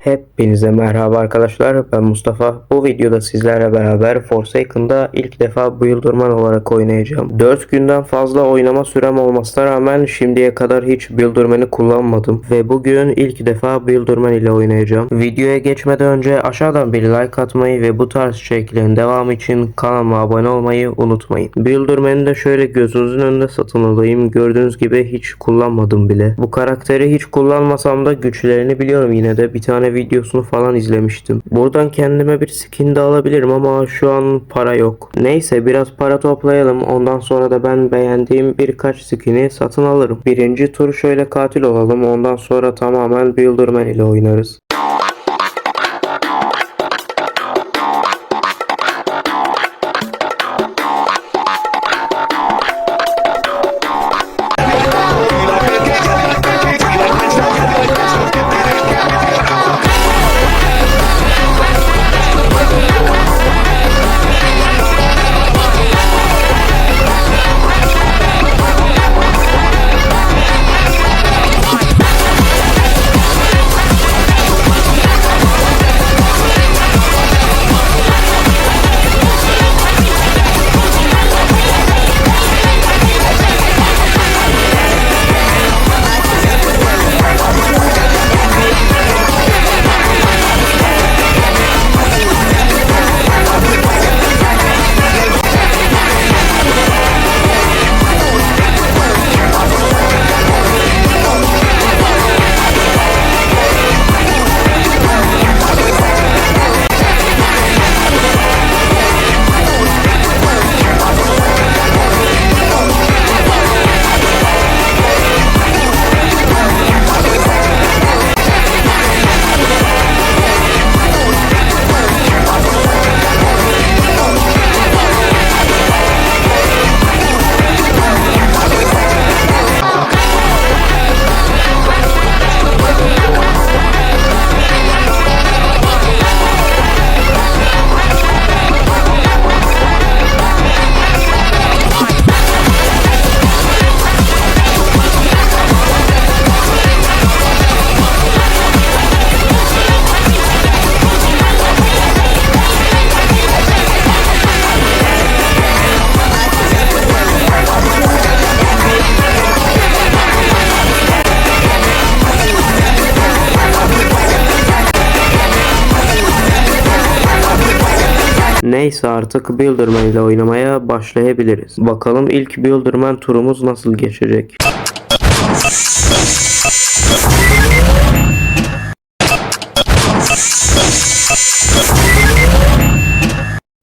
hết. Hepinize merhaba arkadaşlar ben Mustafa. Bu videoda sizlerle beraber Forsaken'da ilk defa Builderman olarak oynayacağım. 4 günden fazla oynama sürem olmasına rağmen şimdiye kadar hiç Builderman'ı kullanmadım. Ve bugün ilk defa Builderman ile oynayacağım. Videoya geçmeden önce aşağıdan bir like atmayı ve bu tarz içeriklerin devamı için kanalıma abone olmayı unutmayın. Builderman'ı da şöyle gözünüzün önünde satın alayım. Gördüğünüz gibi hiç kullanmadım bile. Bu karakteri hiç kullanmasam da güçlerini biliyorum yine de. Bir tane videosunu falan izlemiştim. Buradan kendime bir skin de alabilirim ama şu an para yok. Neyse biraz para toplayalım. Ondan sonra da ben beğendiğim birkaç skin'i satın alırım. Birinci tur şöyle katil olalım. Ondan sonra tamamen Builderman ile oynarız. Neyse artık Builderman ile oynamaya başlayabiliriz. Bakalım ilk Builderman turumuz nasıl geçecek.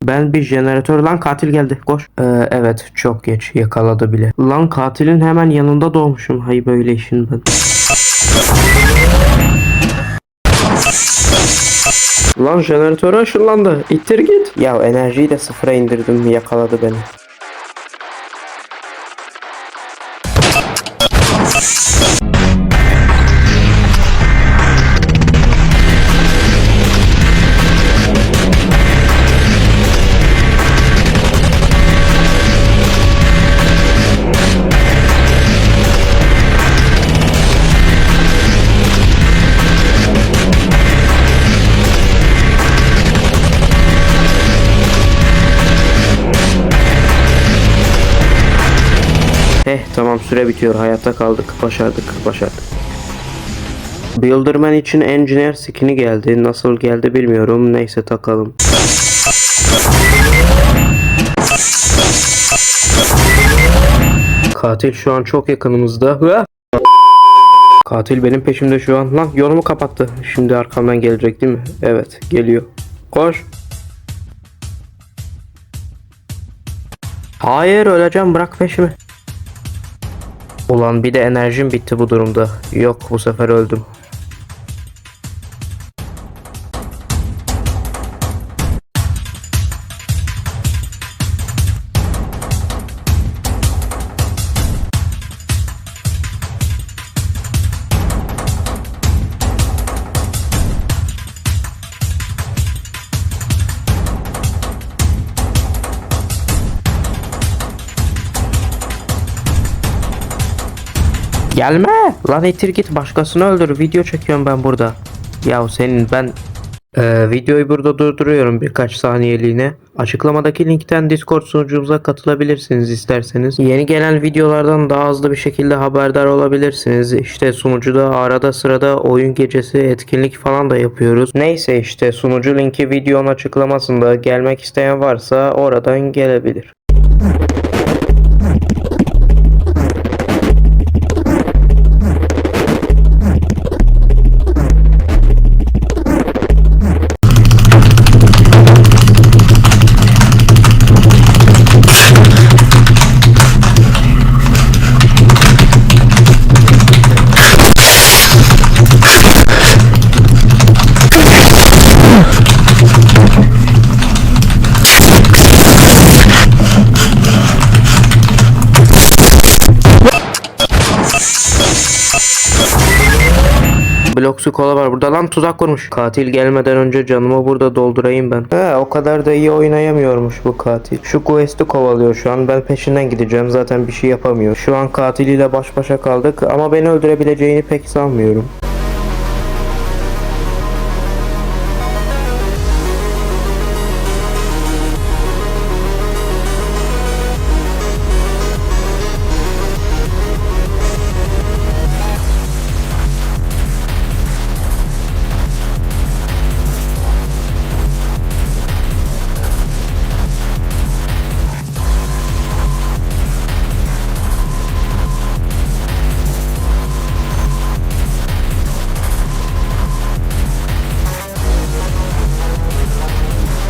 Ben bir jeneratör lan katil geldi koş. Ee, evet çok geç yakaladı bile. Lan katilin hemen yanında doğmuşum. Hay böyle işin ben. Lan jeneratörü ışınlandı. İttir git. Ya enerjiyi de sıfıra indirdim. Yakaladı beni. Süre bitiyor. Hayatta kaldık. Başardık. Başardık. Builderman için Engineer skin'i geldi. Nasıl geldi bilmiyorum. Neyse takalım. Katil şu an çok yakınımızda. Katil benim peşimde şu an. Lan yolumu kapattı. Şimdi arkamdan gelecek değil mi? Evet geliyor. Koş. Hayır öleceğim bırak peşimi. Ulan bir de enerjim bitti bu durumda. Yok bu sefer öldüm. Gelme. Lan itir git başkasını öldür. Video çekiyorum ben burada. Ya senin ben Ee, videoyu burada durduruyorum birkaç saniyeliğine. Açıklamadaki linkten Discord sunucumuza katılabilirsiniz isterseniz. Yeni gelen videolardan daha hızlı bir şekilde haberdar olabilirsiniz. İşte sunucuda arada sırada oyun gecesi etkinlik falan da yapıyoruz. Neyse işte sunucu linki videonun açıklamasında gelmek isteyen varsa oradan gelebilir. Bloksu kola var burada lan tuzak kurmuş. Katil gelmeden önce canımı burada doldurayım ben. He o kadar da iyi oynayamıyormuş bu katil. Şu quest'i kovalıyor şu an ben peşinden gideceğim zaten bir şey yapamıyor. Şu an katiliyle baş başa kaldık ama beni öldürebileceğini pek sanmıyorum.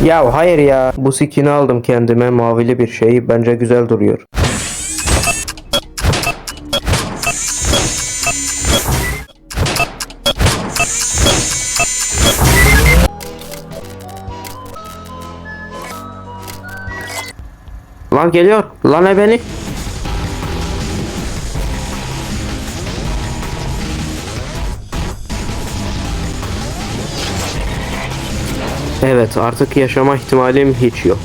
Ya hayır ya. Bu skin'i aldım kendime mavili bir şey. Bence güzel duruyor. Lan geliyor. Lan e Evet artık yaşama ihtimalim hiç yok.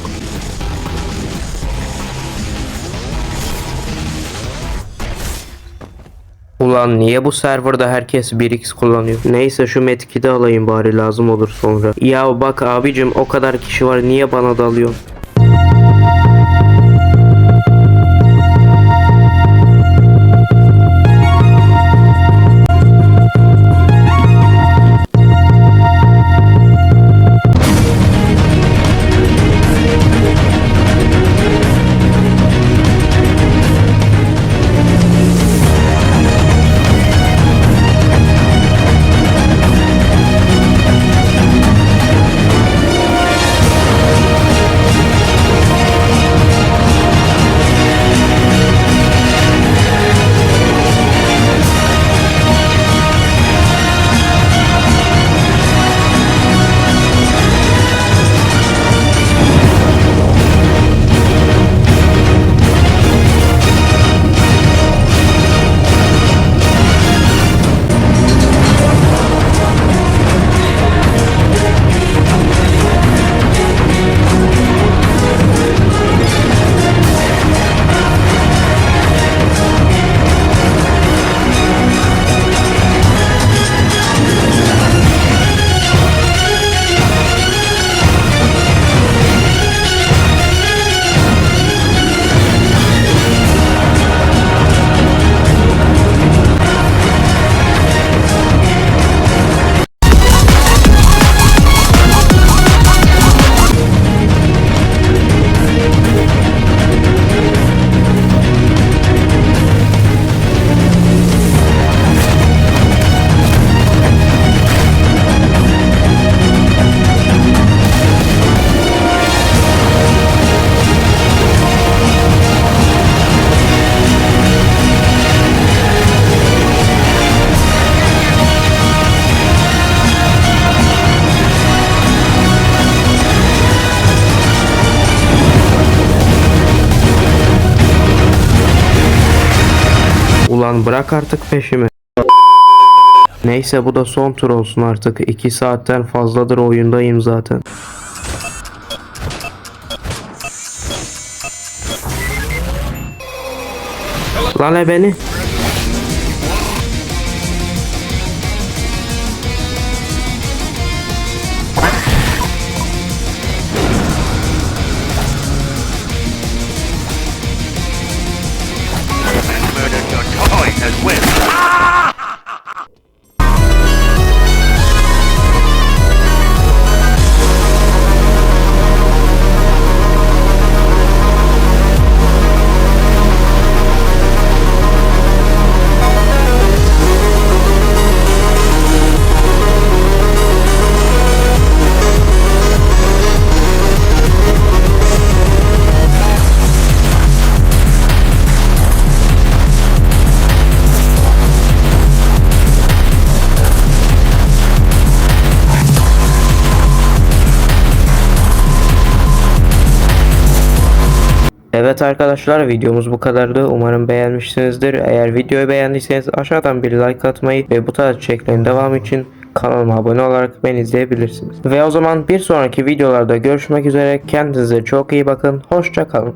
Ulan niye bu serverda herkes 1x kullanıyor? Neyse şu metkidi alayım bari lazım olur sonra. Ya bak abicim o kadar kişi var niye bana dalıyor? Ulan bırak artık peşimi. Neyse bu da son tur olsun artık. 2 saatten fazladır oyundayım zaten. Lan beni. Evet arkadaşlar videomuz bu kadardı. Umarım beğenmişsinizdir. Eğer videoyu beğendiyseniz aşağıdan bir like atmayı ve bu tarz içeriklerin devamı için kanalıma abone olarak beni izleyebilirsiniz. Ve o zaman bir sonraki videolarda görüşmek üzere. Kendinize çok iyi bakın. Hoşça kalın.